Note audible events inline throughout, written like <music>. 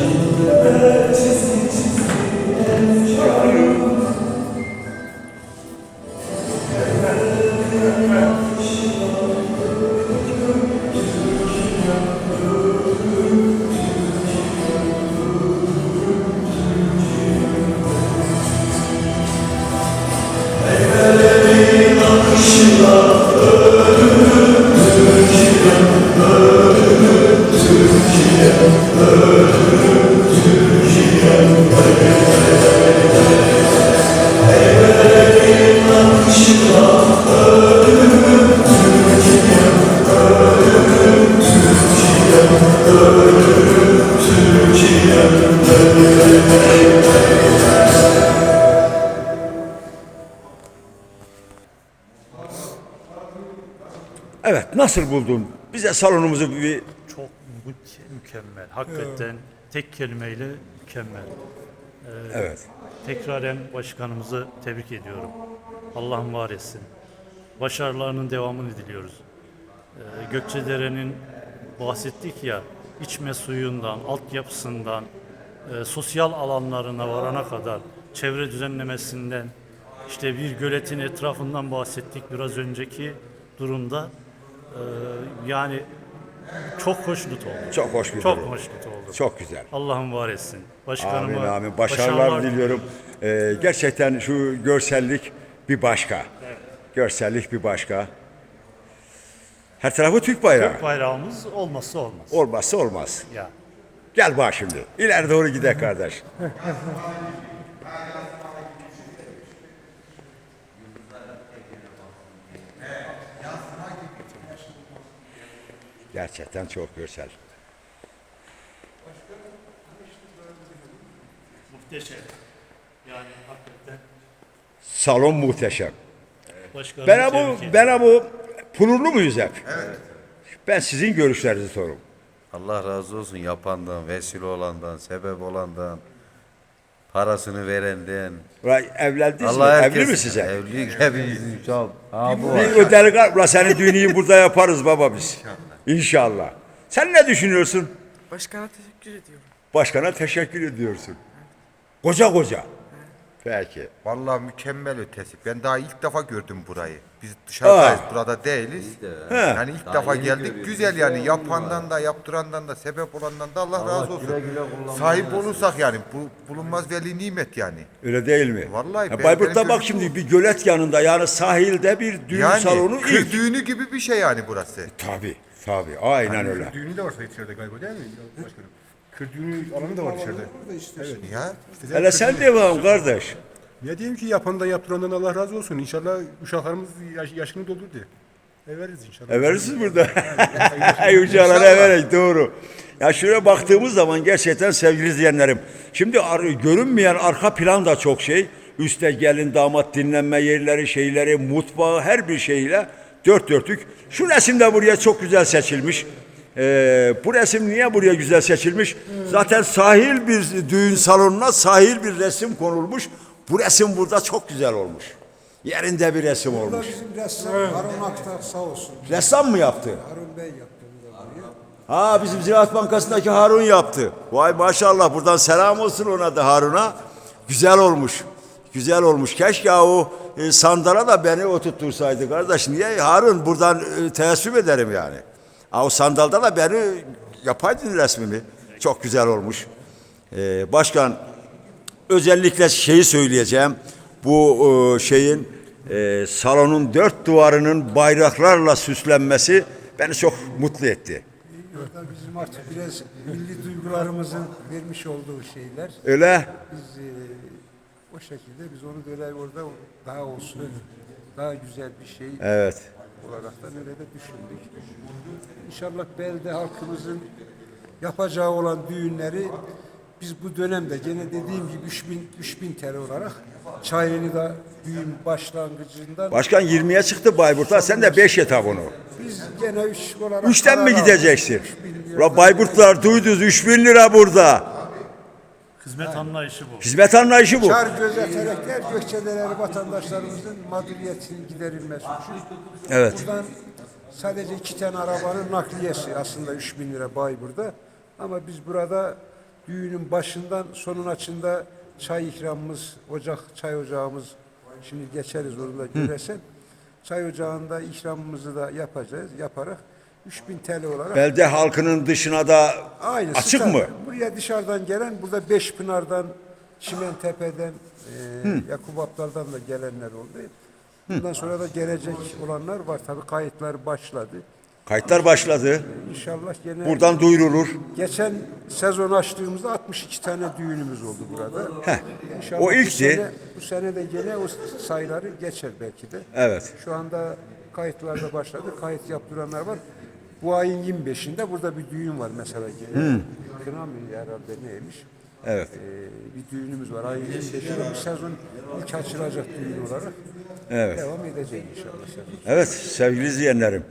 Senhor. Evet, nasıl buldun? Bize salonumuzu bir Çok mü- mükemmel. Hakikaten tek kelimeyle mükemmel. evet. Tekraren başkanımızı tebrik ediyorum. Allah'ın var etsin. Başarılarının devamını diliyoruz. Ee, Gökçedere'nin bahsettik ya içme suyundan, altyapısından, e, sosyal alanlarına varana kadar çevre düzenlemesinden işte bir göletin etrafından bahsettik biraz önceki durumda. Ee, yani çok hoşnut oldum. Çok hoş bir Çok durum. hoşnut oldum. Çok güzel. Allah'ın var etsin. Başkanıma Amin amin. Başarılar, diliyorum. Ee, gerçekten şu görsellik bir başka. Görsellik bir başka. Her tarafı Türk bayrağı. Türk bayrağımız olmazsa olmaz. Olmazsa olmaz. Ya. Gel bak şimdi. İleri doğru gidelim kardeş. <laughs> Gerçekten çok görsel. Muhteşem. Yani hakikaten Salon muhteşem. başkanım Ben bu ediyorum. ben bu pulurlu muyuz hep? Evet. Ben sizin görüşlerinizi sorum. Allah razı olsun yapandan, vesile olandan, sebep olandan, parasını verenden. Ulan evlendiniz Allah mi? herkes, Evli mi size? Evlilik hepimizin çok. Ha bu Bir var. o delikanlı, ulan senin düğünü burada yaparız baba biz. İnşallah. Sen ne düşünüyorsun? Başkana teşekkür ediyorum. Başkana teşekkür ediyorsun. Koca koca. Peki. Vallahi mükemmel ötesi. Ben daha ilk defa gördüm burayı. Biz dışarıdayız, Aa. burada değiliz. He. Yani ilk defa geldik. Güzel yani yapandan da, yaptırandan da, sebep olandan da Allah, razı olsun. Sahip olursak yani bu bulunmaz veli nimet yani. Öyle değil mi? Vallahi ben- Bayburt'ta benim bak gözüm şimdi bir gölet yanında yani sahilde bir düğün Yani salonu kır ilk. düğünü gibi bir şey yani burası. Tabii tabii aynen öyle. Düğünü de var içeride galiba değil mi başkanım? Kır düğünü alanı da var içeride. Evet. Ya İşte Hele sen devam kardeş. Ne diyeyim ki yapandan yaptırandan Allah razı olsun. İnşallah uşaklarımız yaş, yaşını doldurdu. Eveririz inşallah. Eversiz burada. Uçağlar <laughs> everek doğru. Ya şuraya baktığımız zaman gerçekten sevgili izleyenlerim. Şimdi ar- görünmeyen arka plan da çok şey. Üste gelin damat dinlenme yerleri, şeyleri, mutfağı her bir şeyle dört dörtlük. Şu resim de buraya çok güzel seçilmiş. Ee, bu resim niye buraya güzel seçilmiş? Zaten sahil bir düğün salonuna sahil bir resim konulmuş. Bu resim burada çok güzel olmuş. Yerinde bir resim olmuş. Bizim ressam Harun Aktar sağ olsun. Ressam mı yaptı? Harun Bey yaptı. Ha bizim Ziraat Bankası'ndaki Harun yaptı. Vay maşallah buradan selam olsun ona da Harun'a. Güzel olmuş. Güzel olmuş. Keşke o e, sandala da beni oturtursaydı kardeş. Niye? Harun buradan e, teessüp ederim yani. Ha, o sandalda da beni yapaydın resmimi. Çok güzel olmuş. E, başkan özellikle şeyi söyleyeceğim. Bu e, şeyin e, salonun dört duvarının bayraklarla süslenmesi beni çok mutlu etti. Bizim artık biraz milli duygularımızın vermiş olduğu şeyler. Öyle. Biz e, o şekilde biz onu böyle orada daha olsun, daha güzel bir şey Evet. olaraktan öyle de düşündük. İnşallah belde halkımızın yapacağı olan düğünleri biz bu dönemde gene dediğim gibi 3000 3000 TL olarak çayını da düğün başlangıcından Başkan 20'ye çıktı Bayburt'a. Sen de 5 et bunu. biz gene 3 olarak Üçten mi karar gideceksin? aldık. 3000 lira. Ula Bayburtlar duydunuz 3000 lira burada. Hizmet anlayışı bu. Hizmet anlayışı bu. Kar gözeterekler gökçedeleri vatandaşlarımızın mağduriyetinin giderilmesi için. Evet. Buradan sadece iki tane arabanın nakliyesi aslında 3000 lira Bayburt'da. Ama biz burada düğünün başından sonun açında çay ikramımız, ocak çay ocağımız şimdi geçeriz orada göresen. Çay ocağında ikramımızı da yapacağız, yaparak 3000 TL olarak Belde halkının dışına da Aynı açık mı? Buraya dışarıdan gelen, burada Beşpınar'dan, Çimentepe'den, e, Yakup Aptal'dan da gelenler oldu. Bundan sonra da gelecek olanlar var. Tabii kayıtlar başladı. Kayıtlar başladı. İnşallah gene Buradan duyurulur. geçen sezon açtığımızda 62 tane düğünümüz oldu burada. İnşallah O Bu ilkti. sene, bu sene de gene o sayıları geçer belki de. Evet. Şu anda kayıtlarda başladı. Kayıt yaptıranlar var. Bu ayın 25'inde burada bir düğün var mesela. Hmm. Kına mı herhalde neymiş? Evet. Ee, bir düğünümüz var. 25'inde bu sezon ilk açılacak düğün olarak Evet. devam edecek inşallah. Evet sevgili izleyenlerim.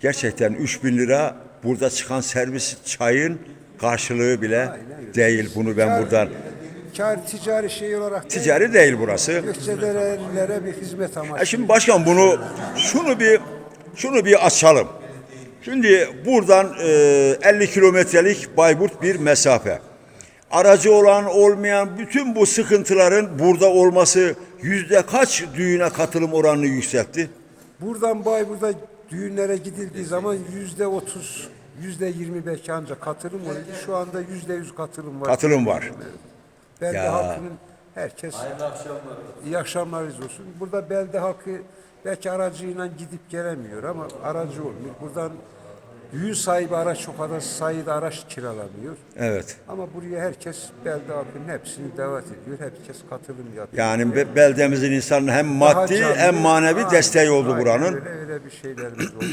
Gerçekten 3000 lira burada çıkan servis çayın karşılığı bile değil. Bunu ben Kar- buradan Kar ticari şey olarak değil, ticari değil burası. Gökçederelilere bir hizmet amaçlı. Ya şimdi başkan bunu şunu bir şunu bir açalım. Şimdi buradan e, 50 kilometrelik Bayburt bir mesafe. Aracı olan olmayan bütün bu sıkıntıların burada olması yüzde kaç düğüne katılım oranını yükseltti? Buradan Bayburt'a düğünlere gidildiği zaman yüzde otuz, yüzde yirmi belki ancak katılım oluyor. Şu anda yüzde yüz katılım var. Katılım var. Belde Ya. halkının herkes iyi akşamlarınız olsun. Burada belde halkı belki aracıyla gidip gelemiyor ama aracı olmuyor. Buradan düğün sahibi araç o kadar sayıda araç kiralamıyor. Evet. Ama buraya herkes belde halkının hepsini davet ediyor. Herkes katılım yapıyor. Yani be- beldemizin insanın hem maddi canlı, hem manevi aynen, desteği oldu aynen buranın. Öyle, öyle bir şeylerimiz oldu.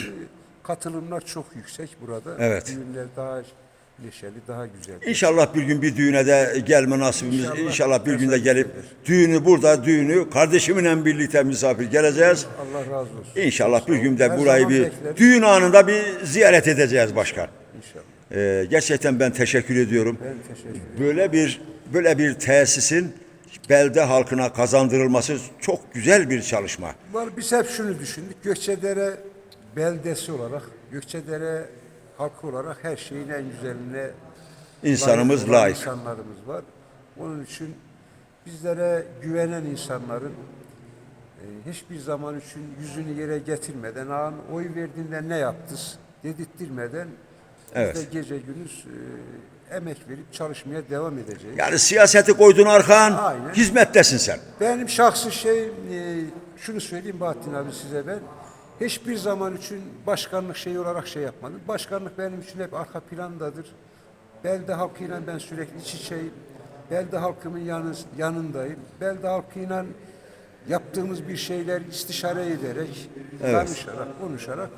Katılımlar çok yüksek burada. Evet. Düğünler daha neşeli, daha güzel. İnşallah bir gün bir düğüne de gelme nasibimiz. İnşallah. İnşallah bir günde Nasip gelip düğünü burada düğünü kardeşimle birlikte misafir geleceğiz. Allah razı olsun. İnşallah bir günde Her burayı bir bekleriz. düğün anında bir ziyaret edeceğiz başkan. İnşallah. Ee, gerçekten ben teşekkür ediyorum. Ben teşekkür ederim. Böyle bir böyle bir tesisin belde halkına kazandırılması çok güzel bir çalışma. Var biz hep şunu düşündük. Gökçedere beldesi olarak, Gökçedere halkı olarak her şeyin en güzeline İnsanımız layık. insanlarımız var. Onun için bizlere güvenen insanların e, hiçbir zaman için yüzünü yere getirmeden, ağın oy verdiğinde ne yaptız dedirttirmeden Evet. biz de gece gündüz e, emek verip çalışmaya devam edeceğiz. Yani siyaseti koydun arkan, Aynen. hizmettesin sen. Benim şahsi şey, e, şunu söyleyeyim Bahattin abi size ben. Hiçbir zaman için başkanlık şeyi olarak şey yapmadım. Başkanlık benim için hep arka plandadır. Belde halkıyla ben sürekli iç içeyim. Belde halkımın yanı, yanındayım. Belde halkıyla yaptığımız bir şeyler istişare ederek, danışarak, konuşarak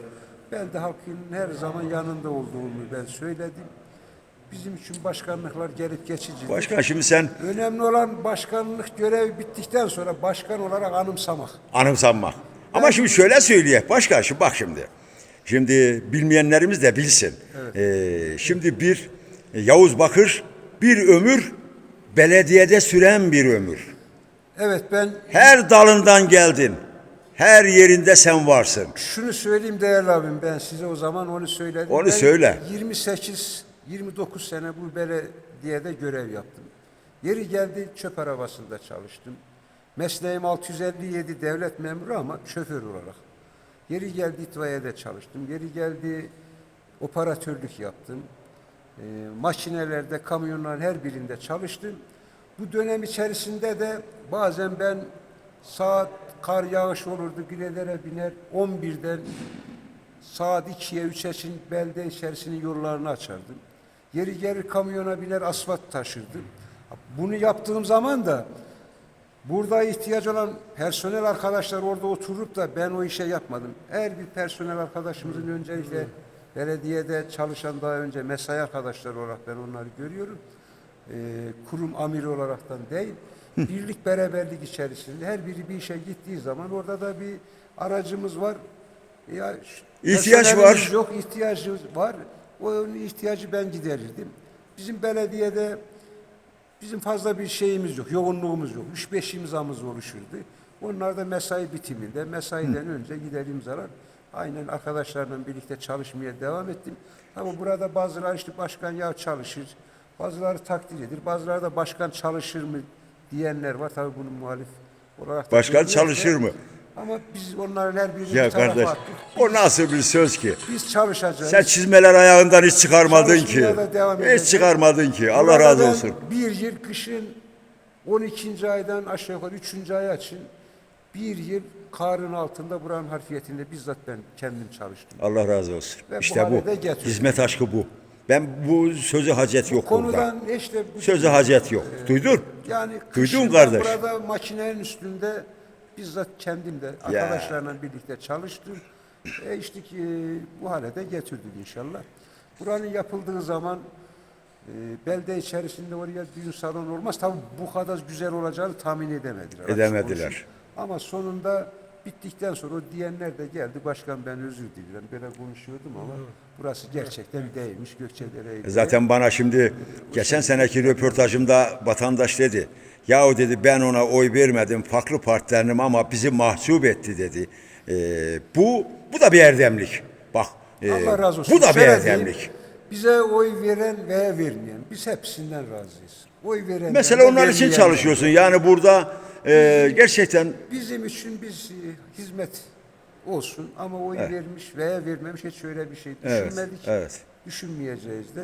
belde halkının her zaman yanında olduğumu ben söyledim. Bizim için başkanlıklar gelip geçicidir. Başkan şimdi sen Önemli olan başkanlık görevi bittikten sonra başkan olarak anımsamak. anımsanmak. Ama şimdi şöyle söyleyeyim başkan şimdi bak şimdi. Şimdi bilmeyenlerimiz de bilsin. Ee, şimdi bir Yavuz Bakır bir ömür belediyede süren bir ömür. Evet ben Her dalından geldin. Her yerinde sen varsın. şunu söyleyeyim değerli abim ben size o zaman onu söyledim. Onu Ben söyle. 28 29 sene bu belediyede görev yaptım. Yeri geldi çöp arabasında çalıştım. Mesleğim 657 devlet memuru ama şoför olarak. Yeri geldi itfaiyede çalıştım. Yeri geldi operatörlük yaptım. Ee, makinelerde, kamyonların her birinde çalıştım. Bu dönem içerisinde de bazen ben saat kar yağış olurdu, gülelere biner 11'den saat 2'ye 3'e için belde içerisinin yollarını açardım. Yeri gelir kamyona biner asfalt taşırdım. Bunu yaptığım zaman da burada ihtiyaç olan personel arkadaşlar orada oturup da ben o işe yapmadım. Her bir personel arkadaşımızın öncelikle belediyede çalışan daha önce mesai arkadaşlar olarak ben onları görüyorum. Ee, kurum amiri olaraktan değil. Birlik beraberlik içerisinde her biri bir işe gittiği zaman orada da bir aracımız var. Ya, İhtiyaç var. Yok ihtiyacımız var. O ihtiyacı ben giderirdim. Bizim belediyede Bizim fazla bir şeyimiz yok, yoğunluğumuz yok. 3-5 imzamız oluşurdu. Onlar da mesai bitiminde, mesaiden önce gider imzalar. Aynen arkadaşlarla birlikte çalışmaya devam ettim. Ama burada bazıları işte başkan ya çalışır, Bazıları takdir edilir, bazıları da başkan çalışır mı diyenler var. Tabii bunun muhalif olarak Başkan çalışır mı? Ama biz onların her birini Ya bir tarafa kardeş attık. o nasıl bir söz ki? Biz çalışacağız. Sen çizmeler ayağından hiç çıkarmadın ki. Çalışmaya da devam edeceğiz. Hiç çıkarmadın ki. Allah razı olsun. Bir yıl kışın 12. aydan aşağı yukarı 3. ay için bir yıl karın altında buranın harfiyetinde bizzat ben kendim çalıştım. Allah razı olsun. Ve bu işte hale bu. de getirdi. Hizmet aşkı bu. Ben bu sözü hacet yok burada. Konudan işte bu- Sözü hacet yok. Duydun? Yani Duydun kışın kardeş? ben burada makinenin üstünde bizzat kendim de arkadaşlarla birlikte çalıştım. E işte ki bu hale de getirdik inşallah. Buranın yapıldığı zaman e, belde içerisinde oraya düğün salonu olmaz. Tabii bu kadar güzel olacağını tahmin edemediler. Edemediler. Ama sonunda bittikten sonra o diyenler de geldi. Başkan ben özür dilerim. Böyle konuşuyordum ama burası gerçekten değmiş. Gökçedere'ydi. Zaten bana şimdi geçen seneki röportajımda vatandaş dedi. Yahu dedi ben ona oy vermedim farklı partilerim ama bizi mahcup etti dedi. Ee, bu bu da bir erdemlik. Bak e, Allah razı olsun. bu da bir Şöyle diyeyim, erdemlik. Bize oy veren veya vermeyen, biz hepsinden razıyız. Oy veren Mesela onlar için çalışıyorsun. Yani burada e, gerçekten Bizim için biz e, hizmet olsun ama oy vermiş veya vermemiş hiç öyle bir şey Evet, düşünmedik. evet. Düşünmeyeceğiz de.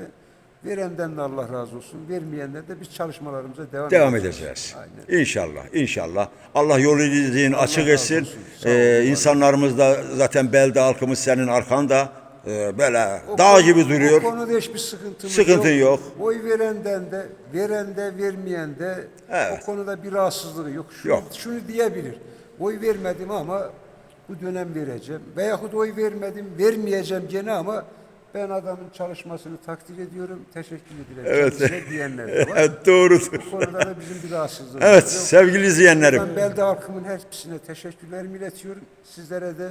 Verenden de Allah razı olsun. Vermeyenden de biz çalışmalarımıza devam, devam edeceğiz. Aynen. İnşallah, inşallah. Allah yolu izin açık razı etsin. olsun. Sağ olun, Ee, var olun. insanlarımız da zaten belde halkımız senin arkanda e, böyle O dağ konu- gibi duruyor. O konuda hiçbir sıkıntımız Sıkıntı yok. Oy verenden de, veren de, vermeyen de Evet. o konuda bir rahatsızlığı yok. Şunu, Yok. şunu diyebilir. Oy vermedim ama bu dönem vereceğim. Veyahut oy vermedim, vermeyeceğim gene ama ben adamın çalışmasını takdir ediyorum, teşekkür ederim. Evet. Kendisine diyenler de var. <laughs> Evet doğrudur. Bu konuda da bizim bir rahatsızlığımız Evet yok. sevgili izleyenlerim. Ben belde halkımın hepsine teşekkürlerimi iletiyorum. Sizlere de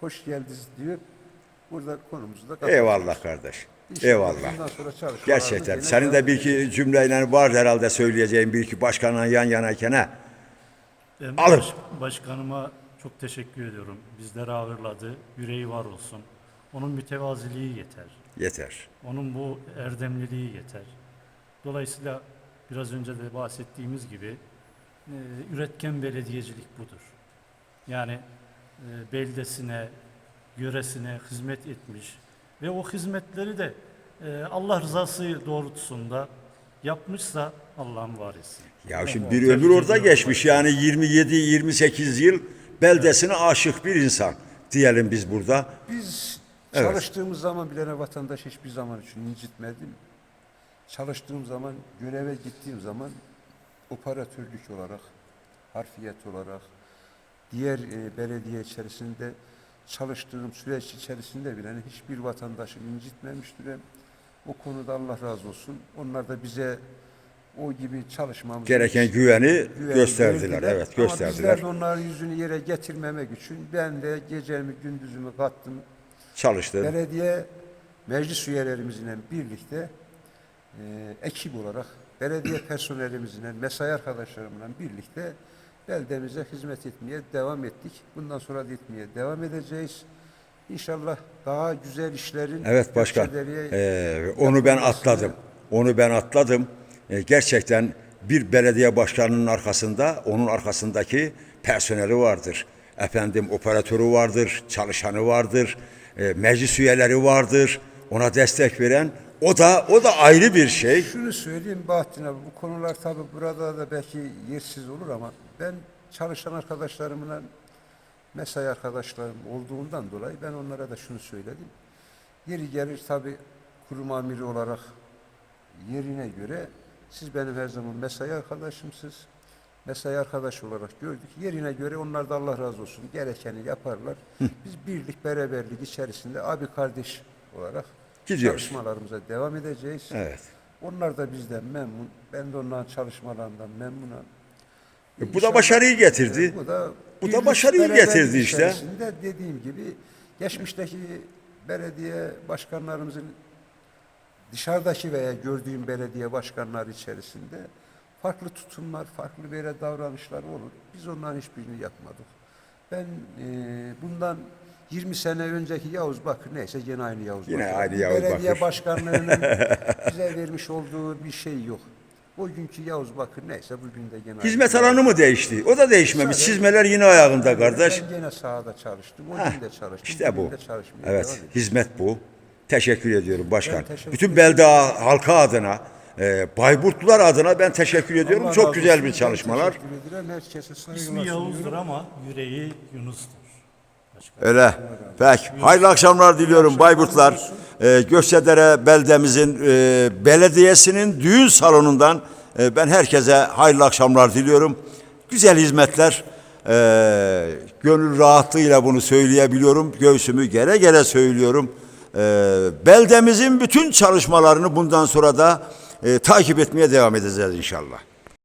hoş geldiniz diyor. Burada konumuzu da kapatıyoruz. Eyvallah kardeş. İnşallah Eyvallah. Gerçekten. Senin de bir iki cümleyle var herhalde söyleyeceğin bir iki başkanla yan yanayken ha. Ben Alın. baş- başkanıma çok teşekkür ediyorum. Bizleri ağırladı. Yüreği var olsun. Onun mütevaziliği yeter. Yeter. Onun bu erdemliliği yeter. Dolayısıyla biraz önce de bahsettiğimiz gibi e, üretken belediyecilik budur. Yani e, beldesine, yöresine hizmet etmiş ve o hizmetleri de e, Allah rızası doğrultusunda yapmışsa Allah'ın var etsin. Ya şimdi bir ömür orada geçmiş yani 27-28 yıl beldesine aşık bir insan diyelim biz burada. Biz Evet. çalıştığımız zaman bilene vatandaş hiçbir zaman için incitmedim. Çalıştığım zaman, göreve gittiğim zaman operatörlük olarak, harfiyet olarak, diğer e, belediye içerisinde çalıştığım süreç içerisinde bile hiçbir vatandaşı incitmemiştir. O konuda Allah razı olsun. Onlar da bize o gibi çalışmamız Gereken güveni güven gösterdiler. verdiler. Evet Ama gösterdiler. bizler de onların yüzünü yere getirmemek için ben de gecemi gündüzümü kattım. Çalıştın. Belediye meclis üyelerimizle birlikte e, ekip olarak belediye personelimizle, mesai arkadaşlarımla birlikte beldemize hizmet etmeye devam ettik. Bundan sonra da etmeye devam edeceğiz. İnşallah daha güzel işlerin Evet başkan. Ee, onu ben atladım. Onu ben atladım. Ee, gerçekten bir belediye başkanının arkasında onun arkasındaki personeli vardır. Efendim operatörü vardır, çalışanı vardır, e, meclis üyeleri vardır. Ona destek veren o da o da ayrı bir şey. Şunu söyleyeyim Bahattin abi, bu konular tabi burada da belki yersiz olur ama ben çalışan arkadaşlarımla mesai arkadaşlarım olduğundan dolayı ben onlara da şunu söyledim. Yeri gelir tabi kurum amiri olarak yerine göre siz benim her zaman mesai arkadaşımsınız. Mesai arkadaş olarak gördük. Yerine göre onlar da Allah razı olsun gerekeni yaparlar. Biz birlik beraberlik içerisinde abi kardeş olarak Gidiyoruz. çalışmalarımıza devam edeceğiz. Evet. Onlar da bizden memnun. Ben de onların çalışmalarından memnunum. E, bu da başarıyı getirdi. e, Bu da, Bu da başarıyı getirdi işte. Dediğim gibi geçmişteki belediye başkanlarımızın dışarıdaki veya gördüğüm belediye başkanları içerisinde farklı tutumlar, farklı böyle davranışlar olur. Biz onların hiçbirini yapmadık. Ben e, bundan 20 sene önceki Yavuz Bakır neyse gene aynı Yavuz Yine Bakır. aynı Yavuz Belediye Bakır. başkanlığının <laughs> bize vermiş olduğu bir şey yok. O günkü Yavuz Bakır neyse bugün de gene Hizmet aynı. alanı mı değişti? O da değişmemiş. Çizmeler yine ayağında kardeş. Ben gene sahada çalıştım. O gün de çalıştım. İşte bugün bu. de çalışmaya Evet, devam ediyorum. hizmet bu. Teşekkür ediyorum başkan. Ben teşekkür Bütün belde halka adına, e, Bayburtlular adına ben teşekkür ediyorum. Allah Çok razı güzel olsun. bir Ben çalışmalar. Teşekkür ederim. Herkese saygılar İsmi Yavuz'dur sunuyorum. ama yüreği Yunus'tur. Öyle. Peki. Hayırlı akşamlar diliyorum Bayburtlar. Ee, Gökçedere beldemizin e, belediyesinin düğün salonundan e, ben herkese hayırlı akşamlar diliyorum. Güzel hizmetler. e, gönül rahatlığıyla bunu söyleyebiliyorum. Göğsümü gere gere söylüyorum. E, beldemizin bütün çalışmalarını bundan sonra da e, takip etmeye devam edeceğiz inşallah.